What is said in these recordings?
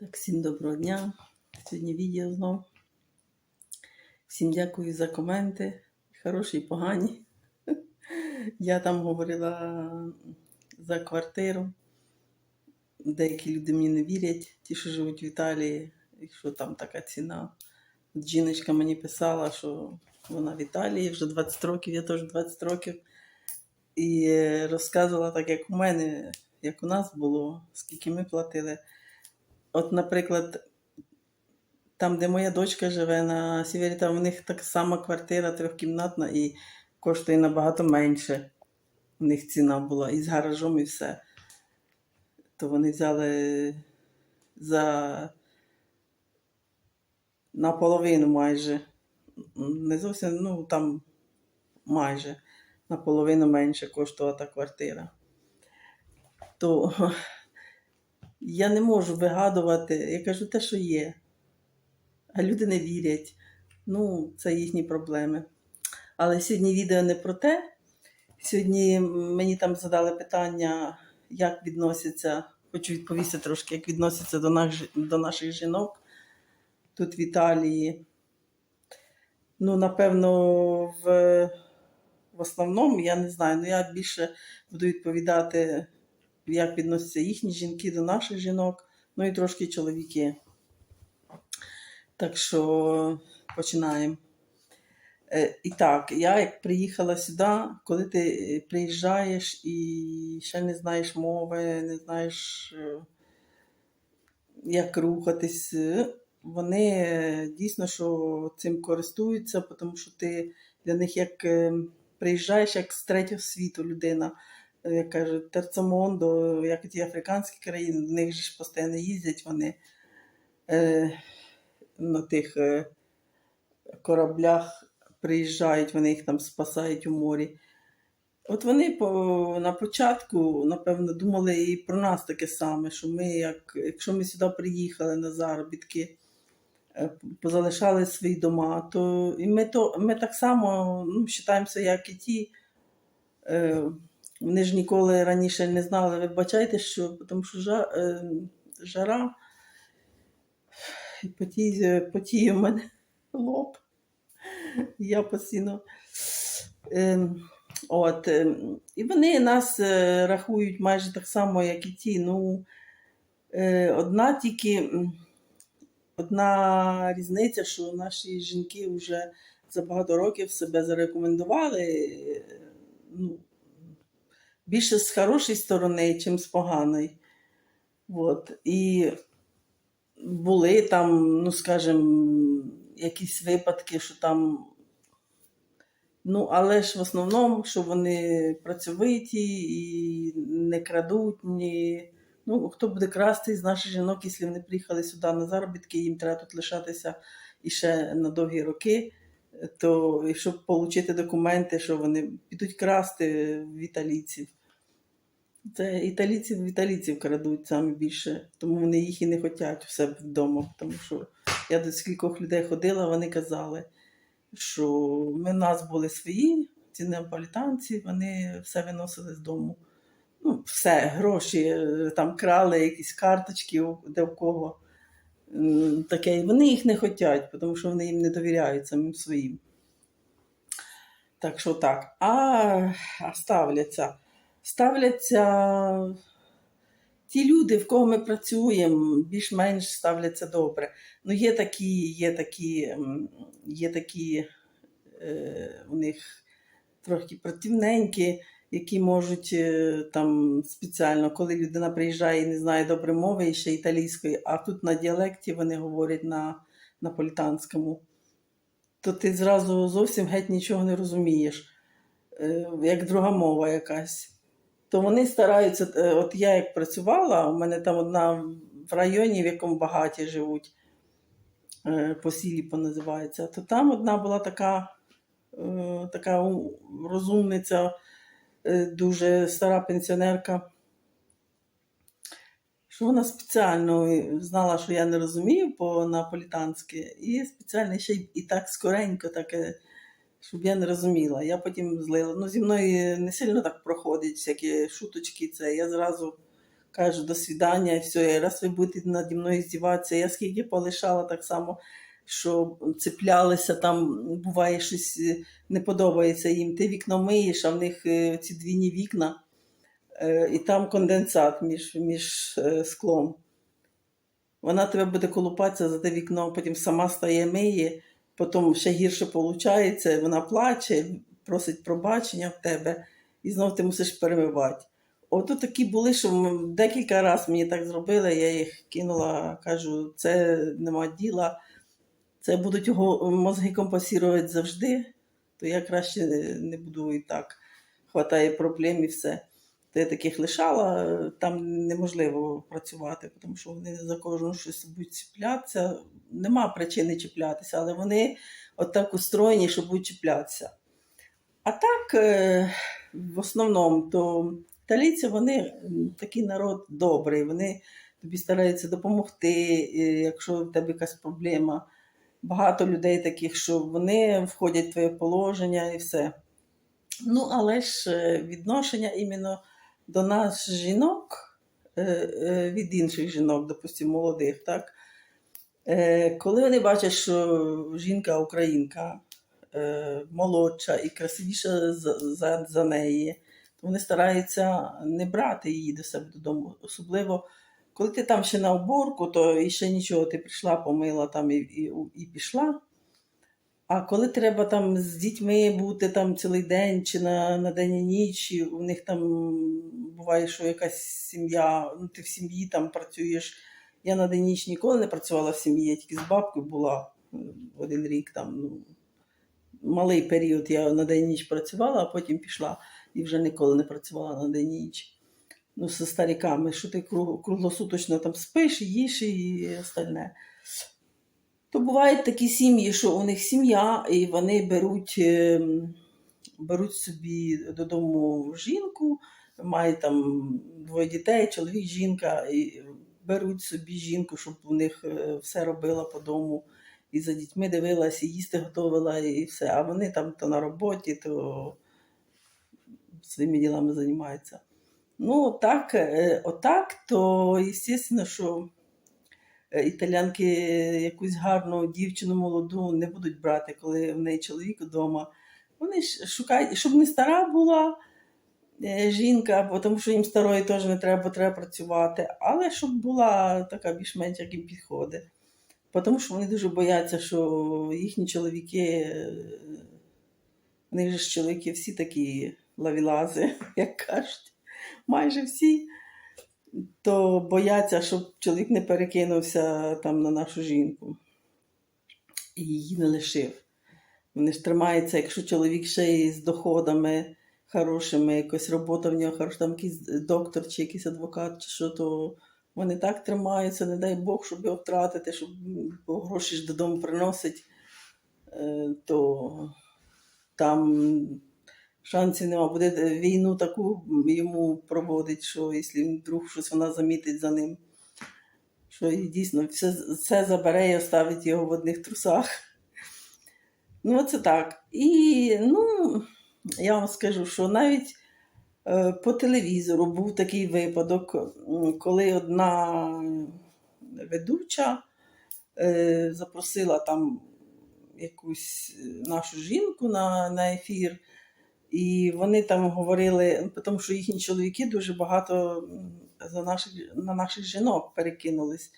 Так, всім доброго дня. Сьогодні відео знов. Всім дякую за коменти. Хороші і погані. Я там говорила за квартиру. Деякі люди мені не вірять, ті, що живуть в Італії, що там така ціна. От Жіночка мені писала, що вона в Італії вже 20 років, я теж 20 років. І розказувала так, як у мене, як у нас було, скільки ми платили. От, наприклад, там, де моя дочка живе на сівері, там у них так сама квартира трьохкімнатна і коштує набагато менше. У них ціна була і з гаражом, і все. То вони взяли за наполовину майже. Не зовсім, ну там майже наполовину менше коштувала та квартира. То я не можу вигадувати. Я кажу те, що є. А люди не вірять. Ну, це їхні проблеми. Але сьогодні відео не про те. Сьогодні мені там задали питання, як відносяться, хочу відповісти трошки, як відносяться до, наш, до наших жінок тут в Італії. Ну, напевно, в, в основному я не знаю, ну я більше буду відповідати як відносяться їхні жінки до наших жінок, ну і трошки чоловіки. Так що починаємо. Е, І так, я як приїхала сюди, коли ти приїжджаєш і ще не знаєш мови, не знаєш, е, як рухатись, е, вони е, дійсно що цим користуються, тому що ти для них як е, приїжджаєш як з третього світу людина як кажуть, Терцемондо, як і ті африканські країни, до них же ж постійно їздять вони е, на тих е, кораблях приїжджають, вони їх там спасають у морі. От вони по, на початку, напевно, думали і про нас таке саме, що ми, як, якщо ми сюди приїхали на заробітки, е, позалишали свої дома, то і ми, то, ми так само ну, вважаємося, як і ті. Е, вони ж ніколи раніше не знали, вибачайте, що тому що жа, е, жара і потіє, потіє в мене лоб. Я постійно. Е, от, е, і вони нас е, рахують майже так само, як і ті. Ну, е, одна тільки одна різниця, що наші жінки вже за багато років себе зарекомендували. е, Ну, більше з хорошої сторони, ніж з поганої. От. І були там, ну, скажімо, якісь випадки, що там. Ну, але ж в основному, що вони працьовиті і не крадуть, ні. Ну, хто буде красти з наших жінок, якщо вони приїхали сюди на заробітки, їм треба тут лишатися і ще на довгі роки, то щоб отримати документи, що вони підуть красти в італійців. Це італійці в італійців крадуть саме більше, тому вони їх і не хочуть у себе вдома. Тому що я до скількох людей ходила, вони казали, що ми в нас були свої, ці неаполітанці, вони все виносили з дому. Ну, все, гроші, е, там крали якісь карточки, де в кого. Таке, вони їх не хочуть, тому що вони їм не довіряють самим своїм. Так що так. А, а ставляться ставляться ті люди, в кого ми працюємо, більш-менш ставляться добре. Ну, є такі, є такі, є такі е, у них трохи противненькі, які можуть е, там спеціально, коли людина приїжджає і не знає добре мови і ще італійської, а тут на діалекті вони говорять на наполітанському, то ти зразу зовсім геть нічого не розумієш, е, як друга мова якась то вони стараються, е, от я як працювала, у мене там одна в районі, в якому багаті живуть, е, Посіліпо називається, то там одна була така, е, така розумниця, дуже стара пенсіонерка, що вона спеціально знала, що я не розумію по-наполітанськи, і спеціально ще і так скоренько таке щоб я не розуміла. Я потім злила. Ну, зі мною не сильно так проходить всякі шуточки. Це я зразу кажу до свідання, і все, і раз ви будете наді мною здіватися, я скільки полишала так само, що цеплялися, там буває щось е, не подобається їм. Ти вікно миєш, а в них е, ці двійні вікна, е, і там конденсат між, між склом. Вона тебе буде колупатися за те вікно, потім сама стає миє, потім ще гірше виходить, вона плаче, просить пробачення в тебе, і знов ти мусиш перемивати. Ото такі були, що декілька разів мені так зробили, я їх кинула, кажу, це нема діла, це будуть його мозги компенсувати завжди, то я краще не буду і так. Хватає проблем і все. Я таких лишала, там неможливо працювати, тому що вони за кожну щось будуть чіплятися. Нема причини чіплятися, але вони отак устроєні, що будуть чіплятися. А так, е, в основному, то італійці, вони такий народ добрий, вони тобі стараються допомогти, е, якщо в тебе якась проблема. Багато людей таких, що вони входять в твоє положення і все. Ну, але ж е, відношення іменно до нас, жінок, е, е, від інших жінок, допустимо, молодих, так? Е, Коли вони бачать, що жінка українка молодша і красивіша за, за неї, то вони стараються не брати її до себе додому. Особливо, коли ти там ще на уборку, то і ще нічого, ти прийшла, помила там і, і, і пішла. А коли треба там з дітьми бути там цілий день чи на, на день і ніч, і у них там буває, що якась сім'я, ну ти в сім'ї там працюєш. Я на день і ніч ніколи не працювала в сім'ї, я тільки з бабкою була один рік там. Ну, малий період я на день і ніч працювала, а потім пішла і вже ніколи не працювала на день і ніч. Ну, зі стариками, що ти круглосуточно там спиш, їш і остальне. То бувають такі сім'ї, що у них сім'я, і вони беруть, ем, беруть собі додому жінку, мають там двоє дітей, чоловік, жінка, і беруть собі жінку, щоб у них е, все робила по дому, і за дітьми дивилась, і їсти готувала, і все. А вони там то на роботі, то своїми ділами займаються. Ну, так, е, отак, то, звісно, що е, італянки якусь гарну дівчину молоду не будуть брати, коли в неї чоловік вдома. Вони ж шукають, щоб не стара була е, жінка, тому що їм старої теж не треба, бо треба працювати, але щоб була така більш-менш як їм підходить. Тому що вони дуже бояться, що їхні чоловіки, е, вони ж чоловіки всі такі лавілази, як кажуть, майже всі то бояться, щоб чоловік не перекинувся там на нашу жінку і її не лишив. Вони ж тримаються, якщо чоловік ще й з доходами хорошими, якась робота в нього хороша, там якийсь доктор чи якийсь адвокат, чи що, то вони так тримаються, не дай Бог, щоб його втратити, щоб гроші ж додому приносить, е, то там шансів нема. Буде е, війну таку йому проводить, що якщо вдруг щось вона замітить за ним, що і дійсно все, все забере і оставить його в одних трусах. Ну, це так. І ну, я вам скажу, що навіть е, по телевізору був такий випадок, коли одна ведуча е, запросила там якусь нашу жінку на, на ефір. І вони там говорили, тому що їхні чоловіки дуже багато за наших, на наших жінок перекинулись.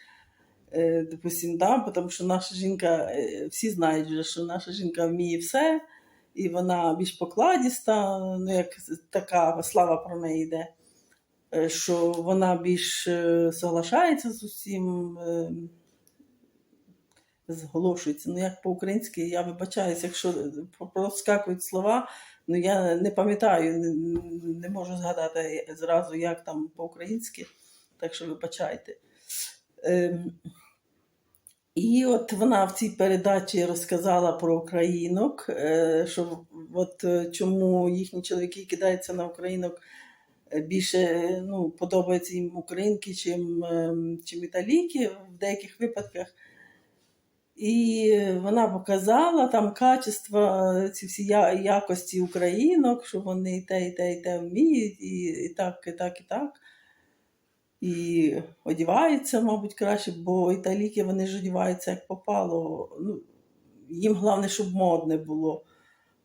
Е, допустим, да, тому що наша жінка, е, всі знають, вже, що наша жінка вміє все, і вона більш покладіста, ну як така слава про неї йде, е, що вона більш соглашається з усім, зголошується. Ну, як по-українськи, я вибачаюся, якщо проскакують слова, ну я не пам'ятаю, не, можу згадати зразу, як там по-українськи, так що вибачайте. Ем, і от вона в цій передачі розказала про українок, е, що от е, чому їхні чоловіки кидаються на українок е, більше ну, подобаються їм українки, чим, ем, чим італійки в деяких випадках. І вона показала там качества, е, ці всі якості українок, що вони і те, і те, і те вміють, і, і так, і так, і так. і одіваються, мабуть, краще, бо італійки вони ж одіваються як попало. Ну, їм головне, щоб модне було.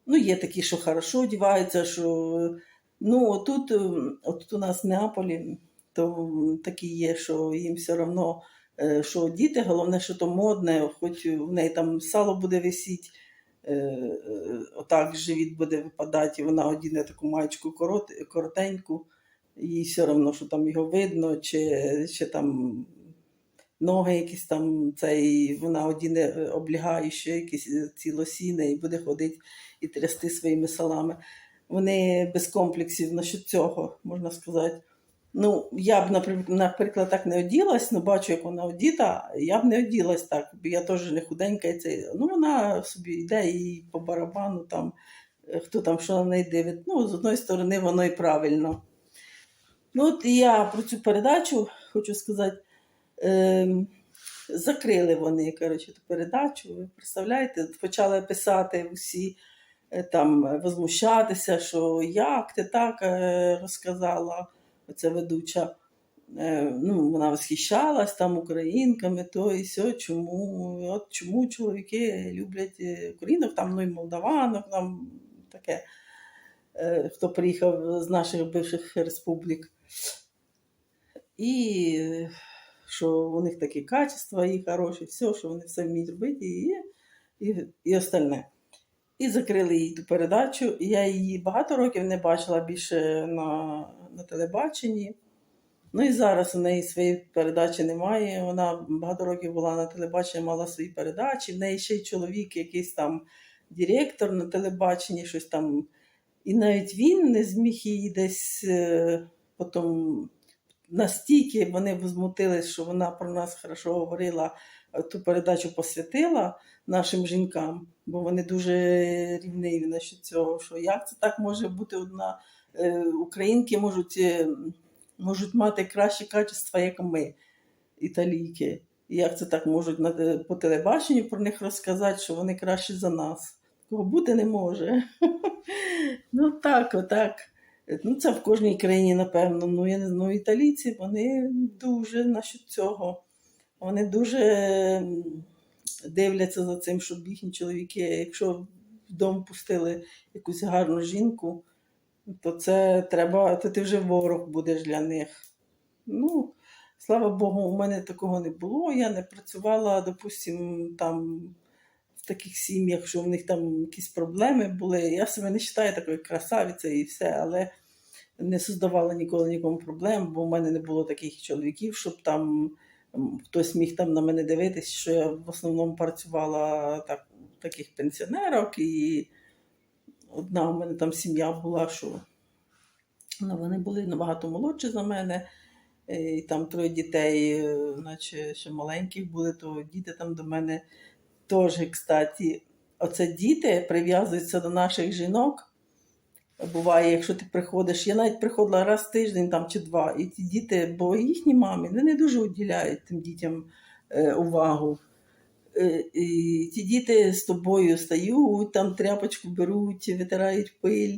Ну, є такі, що хорошо одіваються, що ну, отут, ем, отут у нас в Неаполі, то такі є, що їм все одно, е, що діти, головне, що то модне, хоч в неї там сало буде висіти, е, е, отак живіт буде випадати, і вона одіне таку маєчку корот, коротеньку, і все одно, що там його видно, чи, чи там ноги якісь там, цей, вона одіне е, облягаючи, якісь е, і буде ходити і трясти своїми салами. Вони без комплексів насчет цього, можна сказати. Ну, я б, наприклад, так не оділась, ну бачу, як вона одіта, я б не оділась так, бо я теж не худенька. І це, ну, вона собі йде і по барабану, там, е, хто там що на неї дивить. Ну, з одної сторони, воно і правильно. Ну, от я про цю передачу хочу сказати. Ем, закрили вони, коротше, ту передачу. Ви представляєте, почали писати усі е, там е, возмущатися, що як ти так е, розказала оця ведуча. Е, Ну, вона восхищалась там українками, то і сьо, чому, от чому чоловіки люблять е, українок, там ну і молдаванок, там таке, е, хто приїхав з наших бивших республік. І що у них такі качества і хороші, все, що вони все вміють робити, і, і, і остальне. І закрили їй ту передачу. Я її багато років не бачила більше на, на телебаченні. Ну і зараз у неї своєї передачі немає. Вона багато років була на телебаченні, мала свої передачі. В неї ще й чоловік, якийсь там директор на телебаченні, щось там. І навіть він не зміг її десь е, потім настільки вони возмутились, що вона про нас хорошо говорила, е, ту передачу посвятила нашим жінкам, бо вони дуже рівниві насчет цього, що як це так може бути одна українки можуть, е, можуть мати кращі качества, як ми, італійки. Як це так можуть по телебаченню про них розказати, що вони кращі за нас? Такого бути не може. Ну так, отак. Ну, це в кожній країні, напевно. Ну, я не знаю, італійці, вони дуже насчет цього. Вони дуже дивляться за цим, щоб їхні чоловіки, якщо в дом пустили якусь гарну жінку, то це треба, то ти вже ворог будеш для них. Ну, слава Богу, у мене такого не було. Я не працювала, допустим, там в таких сім'ях, що в них там якісь проблеми були. Я себе не вважаю такою красавицею і все, але не создавала ніколи нікому проблем, бо в мене не було таких чоловіків, щоб там хтось міг там на мене дивитися, що я в основному працювала так, таких пенсіонерок, і одна у мене там сім'я була, що ну, вони були набагато молодші за мене. е, І там троє дітей, е, наче ще маленьких були, то діти там до мене теж, кстати, оце діти прив'язуються до наших жінок. Буває, якщо ти приходиш, я навіть приходила раз в тиждень там, чи два, і ті діти, бо їхні мами вони не дуже уділяють тим дітям е, увагу. Е, і ті діти з тобою стають, там тряпочку беруть, витирають пиль,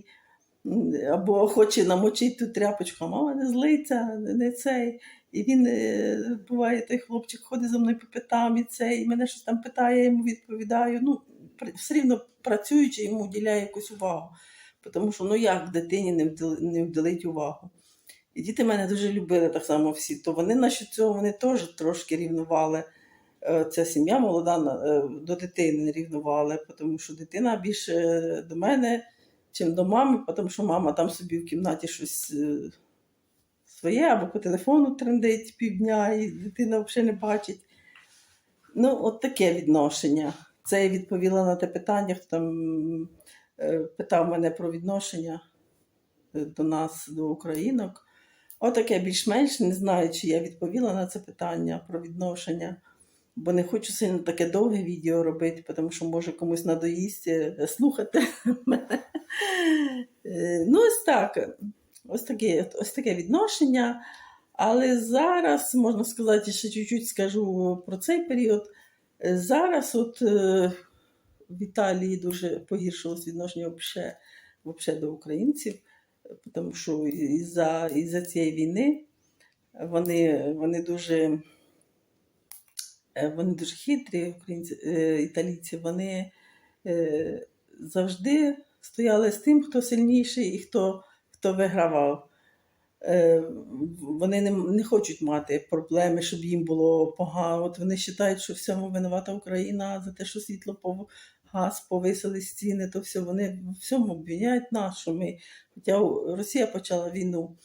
або хоче намочити ту тряпочку, а мама не злиться, не, цей. І він е, буває, той хлопчик ходить за мною по п'ятам і цей, і мене щось там питає, я йому відповідаю. Ну, все рівно працюючи, йому уділяє якусь увагу. Тому що ну як дитині не не вділить увагу. І діти мене дуже любили так само всі. То вони насчет цього вони теж трошки рівнували. Е, Ця сім'я молода е, до дитини рівнували, тому що дитина більше до мене, чим до мами, тому що мама там собі в кімнаті щось е, своє або по телефону трендить півдня, і дитина взагалі не бачить. Ну, от таке відношення. Це я відповіла на те питання, хто там е, питав мене про відношення е, до нас, до українок. Отаке більш-менш не знаю, чи я відповіла на це питання про відношення, бо не хочу сильно таке довге відео робити, тому що може комусь надоїсть е, слухати мене. Е, Ну, ось так. Ось таке, ось таке відношення. Але зараз, можна сказати, ще чуть-чуть скажу про цей період. Е, Зараз от в Італії дуже погіршилось відношення взагалі, взагалі до українців, тому що із-за, із-за цієї війни Вони, вони дуже. Е, Вони дуже хитрі, українці, е, італійці, вони е, завжди стояли з тим, хто сильніший і хто, хто вигравав. Вони не, не хочуть мати проблеми, щоб їм було погано. От вони вважають, що в цьому винувата Україна за те, що світло пов... газ повисили ціни, то все вони всьому обвиняють нас, що ми. Хоча Росія почала війну,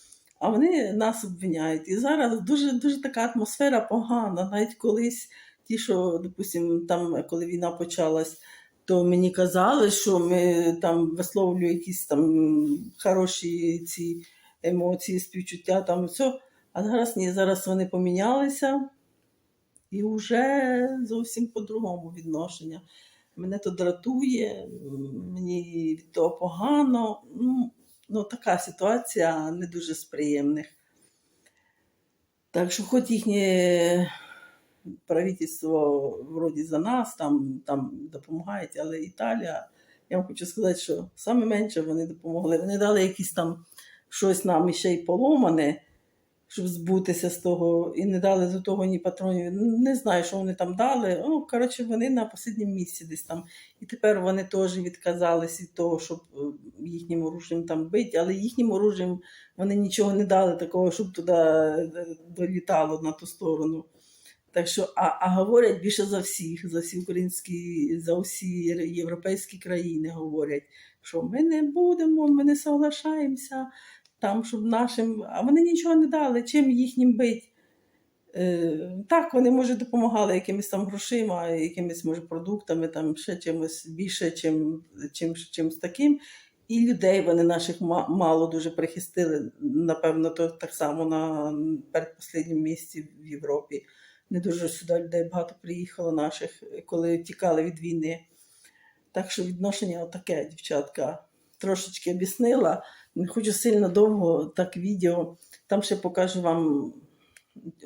а вони нас обвиняють. І зараз дуже, дуже така атмосфера погана. Навіть колись ті, що, допустимо, там, коли війна почалась, то мені казали, що ми там висловлюємо якісь там хороші ці емоції, співчуття, там все. А зараз ні, зараз вони помінялися і вже зовсім по-другому відношення. Мене то дратує, мені від того погано. Ну, ну, така ситуація не дуже з приємних. Так що, хоч їхнє правительство вроді за нас там, там допомагають, але Італія, я вам хочу сказати, що саме менше вони допомогли. Вони дали якісь там щось нам ще й поломане, щоб збутися з того, і не дали до того ні патронів. Не знаю, що вони там дали. Ну, коротше, вони на останньому місці десь там. І тепер вони теж відказались від того, щоб е, їхнім оружієм там бити, але їхнім оружієм вони нічого не дали такого, щоб туди е, долітало на ту сторону. Так що, а, а говорять більше за всіх, за всі українські, за всі європейські країни говорять, що ми не будемо, ми не соглашаємося, там, щоб нашим. А вони нічого не дали, чим їхнім бить. Е, так, вони, може, допомагали якимись там грошима, якимись, може, продуктами, там ще чимось більше, чим, чим, чимось таким. І людей вони наших мало дуже прихистили, напевно, то так само на передпослідньому місці в Європі. Не дуже сюди людей багато приїхало наших, коли тікали від війни. Так що відношення отаке, дівчатка. Трошечки об'яснила. Не хочу сильно довго так відео. Там ще покажу вам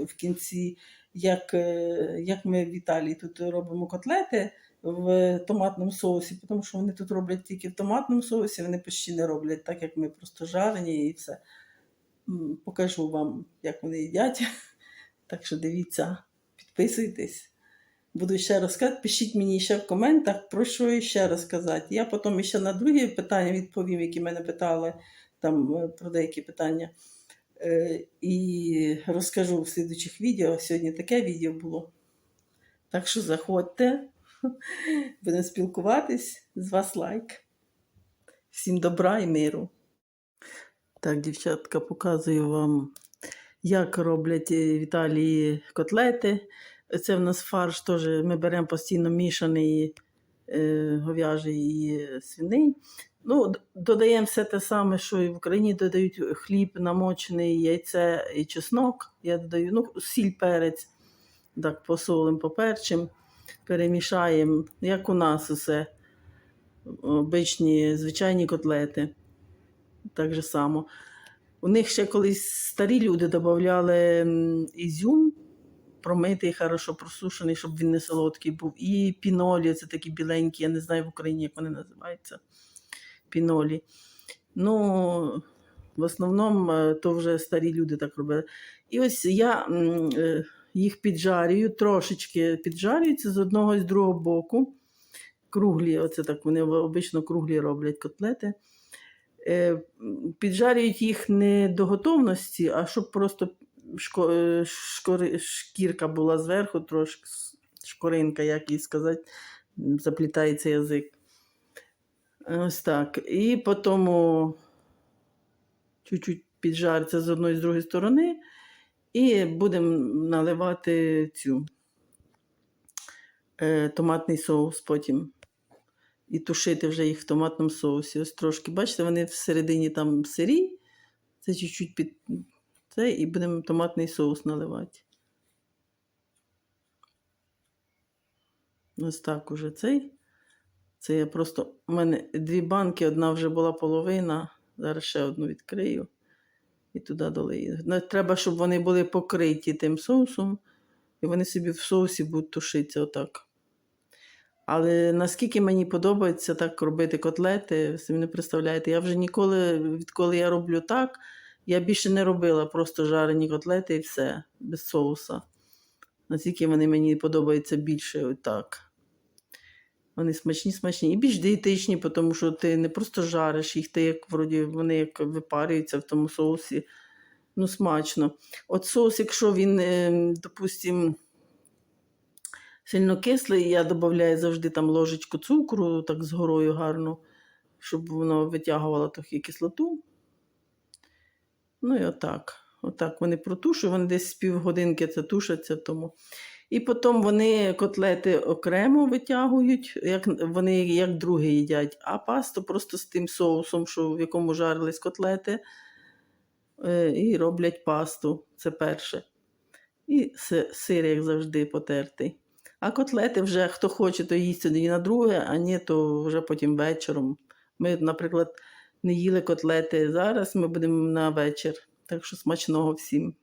в кінці, як, е, як ми в Італії тут робимо котлети в томатному соусі, тому що вони тут роблять тільки в томатному соусі, вони почти не роблять так, як ми просто жарені і все. Покажу вам, як вони їдять. Так що дивіться, підписуйтесь. Буду ще розказати, пишіть мені ще в коментах, про що ще розказати. Я потім ще на другі питання відповім, які мене питали там е, про деякі питання. Е, І розкажу в слідучих відео. Сьогодні таке відео було. Так що заходьте, будемо спілкуватись. З вас лайк. Всім добра і миру. Так, дівчатка, показую вам, як роблять е, в Італії котлети. Це в нас фарш теж ми беремо постійно мішаний е, говяжий і свиний. Ну, додаємо все те саме, що і в Україні додають хліб, намочений, яйце і чеснок. Я додаю ну, сіль, перець, так, посолим, поперчим, перемішаємо, як у нас усе. Обичні звичайні котлети. Так же само. У них ще колись старі люди додавали ізюм, промитий, хорошо просушений, щоб він не солодкий був. І пінолі, це такі біленькі, я не знаю в Україні, як вони називаються. Пінолі. Ну, в основному е, то вже старі люди так робили. І ось я е, їх піджарюю, трошечки піджарюються з одного і з другого боку. Круглі, оце так вони обично круглі роблять котлети. Е, Піджарюють їх не до готовності, а щоб просто е, шкірка була зверху, трошки шкоринка, як їй сказати, заплітається язик. Ось так. І потім чуть-чуть піджариться з одної з другої сторони, і будемо наливати цю е, томатний соус потім. І тушити вже їх в томатному соусі. Ось трошки. Бачите, вони всередині там сирі. Це чуть-чуть під це, і будемо томатний соус наливати. Ось так уже цей. Це я просто. У мене дві банки, одна вже була половина. Зараз ще одну відкрию і туди долию. Треба, щоб вони були покриті тим соусом, і вони собі в соусі будуть тушитися отак. Але наскільки мені подобається так робити котлети, ви собі не представляєте, я вже ніколи, відколи я роблю так, Я більше не робила просто жарені котлети і все, без соуса. Наскільки вони мені подобаються більше отак. Вони смачні, смачні. І більш дієтичні, тому що ти не просто жариш їх, ти як вроді вони як випарюються в тому соусі. Ну, смачно. От соус, якщо він, е, допустим, сильно кислий, я додаю завжди там ложечку цукру, так з горою гарно, щоб воно витягувало трохи кислоту. Ну і отак. Отак вони протушують, вони десь з півгодинки це тушаться тому. І потім вони котлети окремо витягують, як вони як друге їдять, а пасту просто з тим соусом, що, в якому жарились котлети, е, і роблять пасту. Це перше. І си- сир, як завжди, потертий. А котлети вже хто хоче, то їсть тоді на друге, а ні, то вже потім вечором. Ми, наприклад, не їли котлети зараз, ми будемо на вечір. Так що смачного всім.